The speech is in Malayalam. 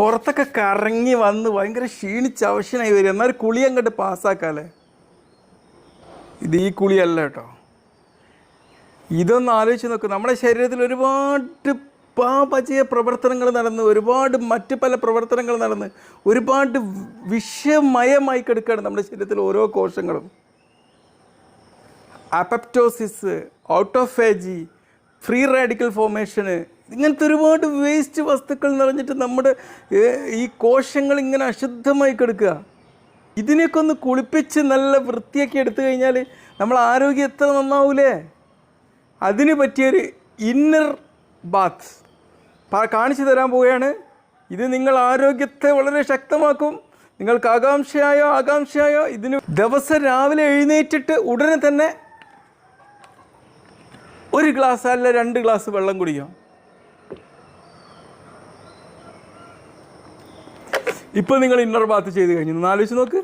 പുറത്തൊക്കെ കറങ്ങി വന്ന് ഭയങ്കര ക്ഷീണിച്ച് അവശനായി വരും എന്നാൽ കുളി അങ്ങോട്ട് പാസ്സാക്കാല്ലേ? ഇത് ഈ കുളിയല്ല കേട്ടോ. ഇതൊന്ന് ആലോചിച്ച് നോക്ക്. നമ്മുടെ ശരീരത്തിൽ ഒരുപാട് പാപചയ പ്രവർത്തനങ്ങൾ നടന്ന് ഒരുപാട് മറ്റ് പല പ്രവർത്തനങ്ങൾ നടന്ന് ഒരുപാട് വിഷമയമായി കിടക്കുകയാണ് നമ്മുടെ ശരീരത്തിൽ ഓരോ കോശങ്ങളും. അപ്പപ്റ്റോസിസ് ഔട്ടോഫേജി ഫ്രീ റാഡിക്കൽ ഫോർമേഷന് ഇങ്ങനത്തെ ഒരുപാട് വേസ്റ്റ് വസ്തുക്കൾ നിറഞ്ഞിട്ട് നമ്മുടെ ഈ കോശങ്ങൾ ഇങ്ങനെ അശുദ്ധമായി കിടക്കുക. ഇതിനെയൊക്കെ ഒന്ന് കുളിപ്പിച്ച് നല്ല വൃത്തിയൊക്കെ എടുത്തു കഴിഞ്ഞാൽ നമ്മൾ ആരോഗ്യം എത്ര നന്നാവൂലേ? അതിന് പറ്റിയൊരു ഇന്നർ ബാത്ത് കാണിച്ചു തരാൻ പോവുകയാണ്. ഇത് നിങ്ങൾ ആരോഗ്യത്തെ വളരെ ശക്തമാക്കും. നിങ്ങൾക്ക് ആകാംക്ഷയായോ ആകാംക്ഷയായോ ഇതിന് ദിവസം രാവിലെ എഴുന്നേറ്റിട്ട് ഉടനെ തന്നെ ഒരു ഗ്ലാസ് അല്ല രണ്ട് ഗ്ലാസ് വെള്ളം കുടിക്കാം. ഇപ്പോൾ നിങ്ങൾ ഇന്നർ ബാത്ത് ചെയ്ത് കഴിഞ്ഞു. ഒന്ന് ആലോചിച്ച് നോക്ക്.